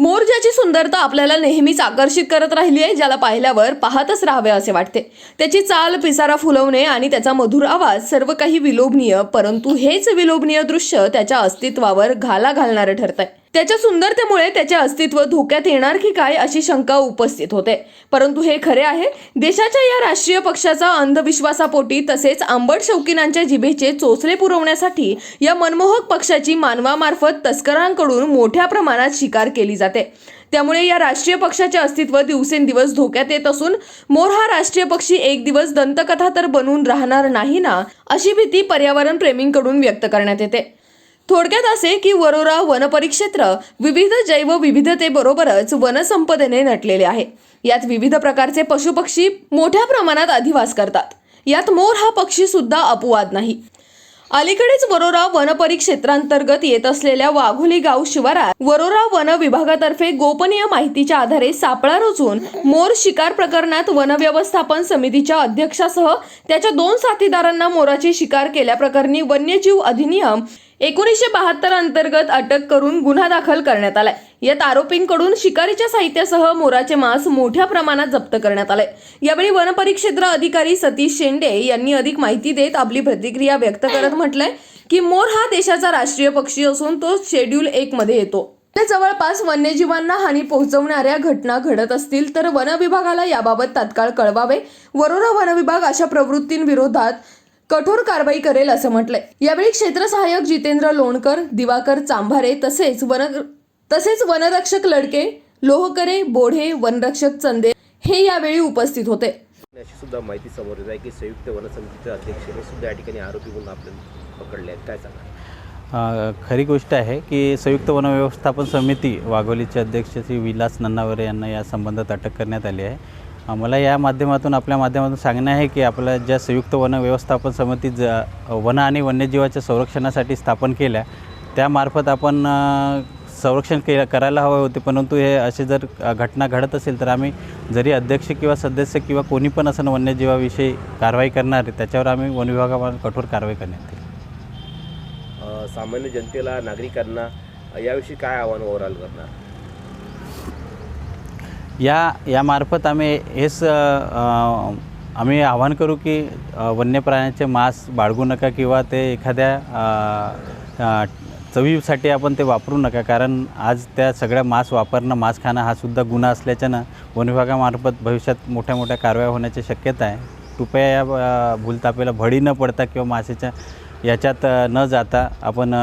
मोर ज्याची सुंदरता आपल्याला नेहमीच आकर्षित करत राहिली आहे ज्याला पाहिल्यावर पाहतच राहावे असे वाटते. त्याची चाल पिसारा फुलवणे आणि त्याचा मधुर आवाज सर्व काही विलोभनीय परंतु हेच विलोभनीय दृश्य त्याच्या अस्तित्वावर घाला घालणारं ठरत आहे त्याच्या सुंदरतेमुळे त्याचे अस्तित्व धोक्यात येणार की काय अशी शंका उपस्थित होते. परंतु हे खरे आहे देशाच्या या राष्ट्रीय पक्षाचा अंधविश्वासापोटी तसेच आंबट शौकीनांच्या जिभेचे चोचले पुरवण्यासाठी या मनमोहक पक्षाची मानवामार्फत तस्करांकडून मोठ्या प्रमाणात शिकार केली जाते. त्यामुळे या राष्ट्रीय पक्षाचे अस्तित्व दिवसेंदिवस धोक्यात येत असून मोर हा राष्ट्रीय पक्षी एक दिवस दंतकथा तर बनून राहणार नाही ना अशी भीती पर्यावरण प्रेमींकडून व्यक्त करण्यात येते. थोडक्यात असे की वरोरा वनपरिक्षेत्र विविध जैवविविधतेबरोबरच वनसंपदेने नटलेले आहे. यात विविध प्रकारचे पशुपक्षी मोठ्या प्रमाणात अधिवास करतात. यात मोर हा पक्षी सुद्धा अपवाद नाही. अलीकडेच वरोरा वनपरिक्षेत्रांतर्गत येत असलेल्या वाघोली गाव शिवारात वरोरा वन विभागातर्फे गोपनीय माहितीच्या आधारे सापळा रचून मोर शिकार प्रकरणात वन व्यवस्थापन समितीच्या अध्यक्षासह त्याच्या दोन साथीदारांना मोराची शिकार केल्याप्रकरणी वन्यजीव अधिनियम एकोणीसशे बहात्तर अंतर्गत अटक करून गुन्हा दाखल करण्यात आलाय. यात आरोपींकडून शिकारीच्या साहित्यासह मोराचे मांस मोठ्या प्रमाणात जप्त करण्यात आले यावेळी वनपरिक्षेत्र अधिकारी सतीश शेंडे यांनी अधिक माहिती देत आपली प्रतिक्रिया व्यक्त करत म्हटलंय की मोर हा देशाचा राष्ट्रीय पक्षी असून तो शेड्यूल एक मध्ये येतो. ते जवळपास वन्यजीवांना हानी पोहोचवणाऱ्या घटना घडत असतील तर वन विभागाला याबाबत तात्काळ कळवावे. वरोरा वन विभाग अशा प्रवृत्तींविरोधात कठोर कारवाई करेल असं म्हटलंय. यावेळी क्षेत्र सहाय्यक जितेंद्र लोणकर दिवाकर चांभारे तसेच वन तसेच वनरक्षक लडके लोहकरे बोढे वनरक्षक चंदे हे यावेळी उपस्थित होते. अशी सुद्धा माहिती समोर येत आहे की संयुक्त अध्यक्षाने सुद्धा या ठिकाणी आरोपी म्हणून आपल्याला पकडले आहेत. काय सांगा खरी गोष्ट आहे की संयुक्त वन व्यवस्थापन समिती वाघोलीचे अध्यक्ष श्री विलास नन्नावरे यांना या संबंधात अटक करण्यात आली आहे. मला या माध्यमातून आपल्या माध्यमातून सांगणं आहे की आपल्या ज्या संयुक्त वन व्यवस्थापन समिती ज वन आणि वन्यजीवाच्या संरक्षणासाठी स्थापन केल्या त्यामार्फत आपण संरक्षण के करायला हवे होते. परंतु हे असे जर घटना घडत असेल तर आम्ही जरी अध्यक्ष किंवा सदस्य किंवा कोणी पण असं वन्यजीवाविषयी कारवाई करणार आहे त्याच्यावर आम्ही वन विभागामध्ये कठोर कारवाई करण्यात येईल. सामान्य जनतेला नागरिकांना याविषयी काय आव्हान ओव्हरऑल करणार? या यामार्फत आम्ही हेच आम्ही आवाहन करू की वन्य प्राण्यांचे मांस बाळगू नका किंवा ते एखाद्या चवीसाठी आपण ते वापरू नका. कारण आज त्या सगळ्या मांस वापरणं मांस खाणं हा सुद्धा गुन्हा असल्याच्यानं वन विभागामार्फत भविष्यात मोठ्या मोठ्या कारवाया होण्याची शक्यता आहे. कृपया या भूलतापेला भडी न पडता किंवा मासेच्या याच्यात न जाता आपण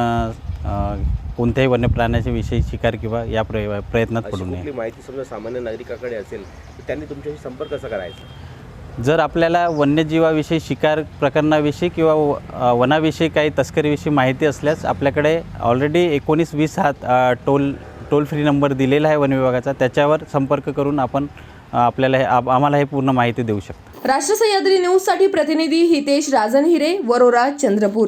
कोणत्याही वन्य प्राण्याच्या विषयी शिकार किंवा या प्रय प्रयत्नात अशी पडू नये. कुठली माहिती समजा सामान्य नागरिकाकडे असेल तर त्यांनी तुमच्याशी संपर्क कसा करायचा? जर आपल्याला वन्यजीवाविषयी शिकार प्रकरणाविषयी किंवा व- अ, वनाविषयी काही तस्करीविषयी माहिती असल्यास आपल्याकडे ऑलरेडी एकोणीस वीस हा अ, टोल टोल फ्री नंबर दिलेला आहे वन विभागाचा त्याच्यावर संपर्क करून आपण अ, आपल्याला हे आम- आम्हाला हे पूर्ण माहिती देऊ शकतो. राष्ट्र सह्याद्री न्यूजसाठी प्रतिनिधी हितेश राजन हिरे वरोरा चंद्रपूर.